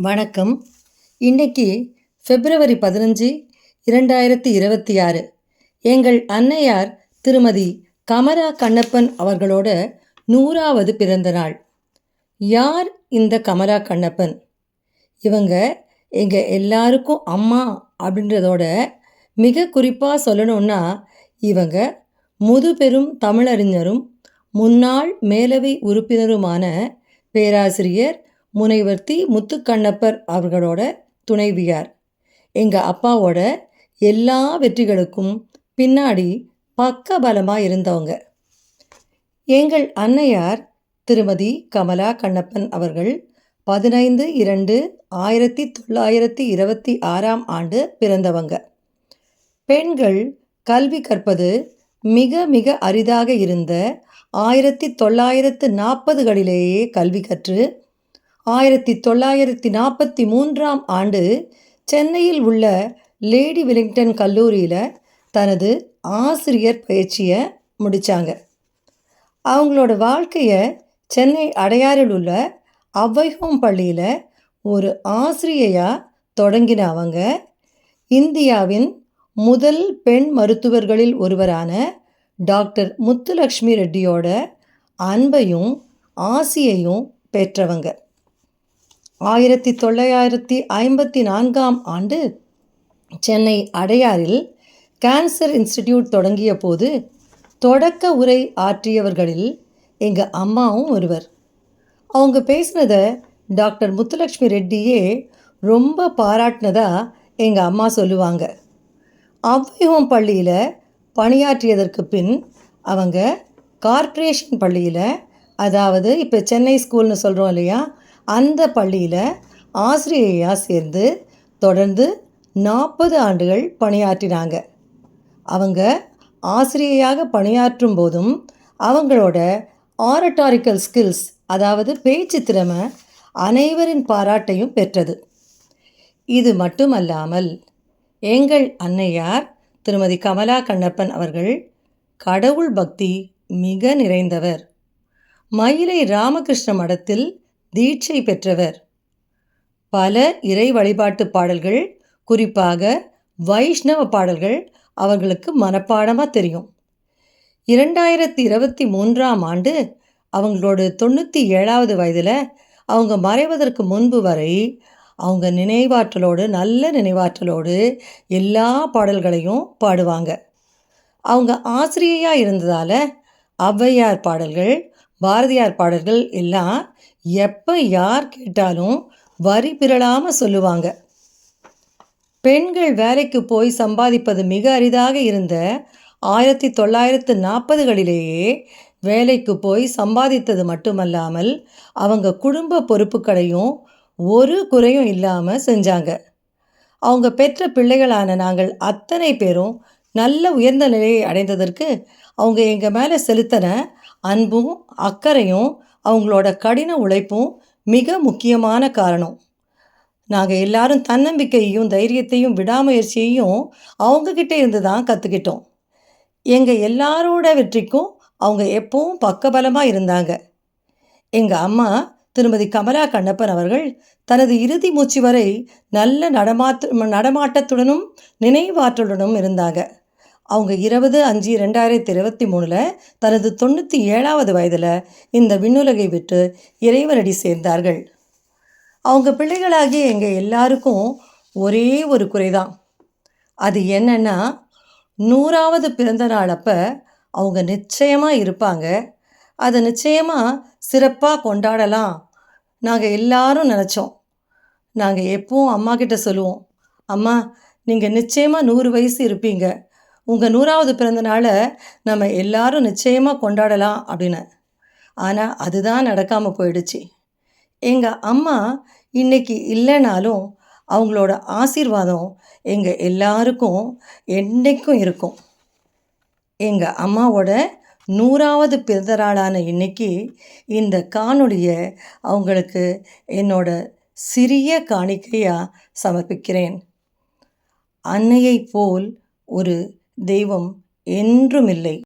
வணக்கம். இன்னைக்கு பிப்ரவரி பதினஞ்சு இரண்டாயிரத்தி இருபத்தி ஆறு. எங்கள் அன்னையார் திருமதி கமரா கண்ணப்பன் அவர்களோட நூறாவது பிறந்த நாள். யார் இந்த கமரா கண்ணப்பன்? இவங்க எங்கள் எல்லாருக்கும் அம்மா அப்படின்றதோட மிக குறிப்பாக சொல்லணும்னா இவங்க முதுபெரும் தமிழறிஞரும் முன்னாள் மேலவை உறுப்பினருமான பேராசிரியர் முனைவர் தி முத்துக்கண்ணப்பர் அவர்களோட துணைவியார். எங்கள் அப்பாவோட எல்லா வெற்றிகளுக்கும் பின்னாடி பக்க பலமாக இருந்தவங்க. எங்கள் அன்னையார் திருமதி கமலா கண்ணப்பன் அவர்கள் பதினைந்து இரண்டு ஆயிரத்தி தொள்ளாயிரத்தி இருபத்தி ஆறாம் ஆண்டு பிறந்தவங்க. பெண்கள் கல்வி கற்பது மிக மிக அரிதாக இருந்த ஆயிரத்தி தொள்ளாயிரத்து நாற்பதுகளிலேயே கல்வி கற்று ஆயிரத்தி தொள்ளாயிரத்தி நாற்பத்தி மூன்றாம் ஆண்டு சென்னையில் உள்ள லேடி வில்லிங்டன் கல்லூரியில் தனது ஆசிரியர் பயிற்சியை முடித்தாங்க அவங்களோட வாழ்க்கையை சென்னை அடையாறில் உள்ள அவ்வைஹோம் பள்ளியில் ஒரு ஆசிரியையாக தொடங்கின அவங்க இந்தியாவின் முதல் பெண் மருத்துவர்களில் ஒருவரான டாக்டர் முத்துலக்ஷ்மி ரெட்டியோட அன்பையும் ஆசியையும் பெற்றவங்க. ஆயிரத்தி தொள்ளாயிரத்தி ஐம்பத்தி நான்காம் ஆண்டு சென்னை அடையாறில் கேன்சர் இன்ஸ்டிடியூட் தொடங்கிய போது தொடக்க உரை ஆற்றியவர்களில் எங்கள் அம்மாவும் ஒருவர். அவங்க பேசினதை டாக்டர் முத்துலக்ஷ்மி ரெட்டியே ரொம்ப பாராட்டினதா எங்கள் அம்மா சொல்லுவாங்க. ஔவைஹோம் பள்ளியில் பணியாற்றியதற்கு பின் அவங்க கார்ப்பரேஷன் பள்ளியில் அதாவது இப்போ சென்னை ஸ்கூல்னு சொல்கிறோம் இல்லையா அந்த பள்ளியில் ஆசிரியையாக சேர்ந்து தொடர்ந்து நாற்பது ஆண்டுகள் பணியாற்றினாங்க. அவங்க ஆசிரியையாக பணியாற்றும் போதும் அவங்களோட ஆரட்டாரிக்கல் ஸ்கில்ஸ் அதாவது பேச்சு திறமை அனைவரின் பாராட்டையும் பெற்றது. இது மட்டுமல்லாமல் எங்கள் அன்னையார் திருமதி கமலா கண்ணப்பன் அவர்கள் கடவுள் பக்தி மிக நிறைந்தவர். மயிலை ராமகிருஷ்ண மடத்தில் தீட்சை பெற்றவர். பல இறை வழிபாட்டு பாடல்கள் குறிப்பாக வைஷ்ணவ பாடல்கள் அவர்களுக்கு மனப்பாடமாக தெரியும். இரண்டாயிரத்தி இருபத்தி மூன்றாம் ஆண்டு அவங்களோட தொண்ணூற்றி ஏழாவது வயதில் அவங்க மறைவதற்கு முன்பு வரை அவங்க நினைவாற்றலோடு நல்ல நினைவாற்றலோடு எல்லா பாடல்களையும் பாடுவாங்க. அவங்க ஆசிரியையாக இருந்ததால் ஔவையார் பாடல்கள் பாரதியார் பாடல்கள் எல்லாம் எப்போ யார் கேட்டாலும் வரி பிறழாமல் சொல்லுவாங்க. பெண்கள் வேலைக்கு போய் சம்பாதிப்பது மிக அரிதாக இருந்த ஆயிரத்தி தொள்ளாயிரத்து நாற்பதுகளிலேயே வேலைக்கு போய் சம்பாதித்தது மட்டுமல்லாமல் அவங்க குடும்ப பொறுப்புகளையும் ஒரு குறையும் இல்லாமல் செஞ்சாங்க. அவங்க பெற்ற பிள்ளைகளான நாங்கள் அத்தனை பேரும் நல்ல உயர்ந்த நிலையை அடைந்ததற்கு அவங்க எங்கள் மேலே செலுத்தின அன்பும் அக்கறையும் அவங்களோட கடின உழைப்பும் மிக முக்கியமான காரணம். நாங்கள் எல்லாரும் தன்னம்பிக்கையையும் தைரியத்தையும் விடாமுயற்சியையும் அவங்கக்கிட்ட இருந்து தான் கற்றுக்கிட்டோம் எங்கள் எல்லாரோட வெற்றிக்கும் அவங்க எப்பவும் பக்கபலமாக இருந்தாங்க. எங்கள் அம்மா திருமதி கமலா கண்ணப்பன் அவர்கள் தனது இறுதி மூச்சு வரை நல்ல நடமாத்து நடமாட்டத்துடனும் நினைவாற்றலுடனும் இருந்தாங்க. அவங்க இருபது அஞ்சு ரெண்டாயிரத்தி இருபத்தி மூணில் தனது தொண்ணூற்றி ஏழாவது வயதில் இந்த விண்ணுலகை விட்டு இறைவனடி சேர்ந்தார்கள். அவங்க பிள்ளைகளாகிய எங்கள் எல்லாருக்கும் ஒரே ஒரு குறைதான். அது என்னென்னா நூறாவது பிறந்த நாள் அப்போ அவங்க நிச்சயமாக இருப்பாங்க. அதை நிச்சயமாக சிறப்பாக கொண்டாடலாம். நாங்கள் எல்லாரும் நினச்சோம். நாங்கள் எப்பவும் அம்மா கிட்ட சொல்லுவோம் அம்மா நீங்கள் நிச்சயமாக நூறு வயசு இருப்பீங்க. உங்கள் நூறாவது பிறந்த நாளை நம்ம எல்லாரும் நிச்சயமாக கொண்டாடலாம் அப்படின்னு. ஆனால் அதுதான் நடக்காமல் போயிடுச்சு. எங்கள் அம்மா இன்னைக்கு இல்லைனாலும் அவங்களோட ஆசீர்வாதம் எங்கள் எல்லாருக்கும் என்றைக்கும் இருக்கும். எங்கள் அம்மாவோட நூறாவது பிறந்த நாளான இன்னைக்கு இந்த காணொளியை அவங்களுக்கு என்னோட சிறிய காணிக்கையாக சமர்ப்பிக்கிறேன். அன்னையைப் போல் ஒரு தெய்வம் என்றுமில்லை.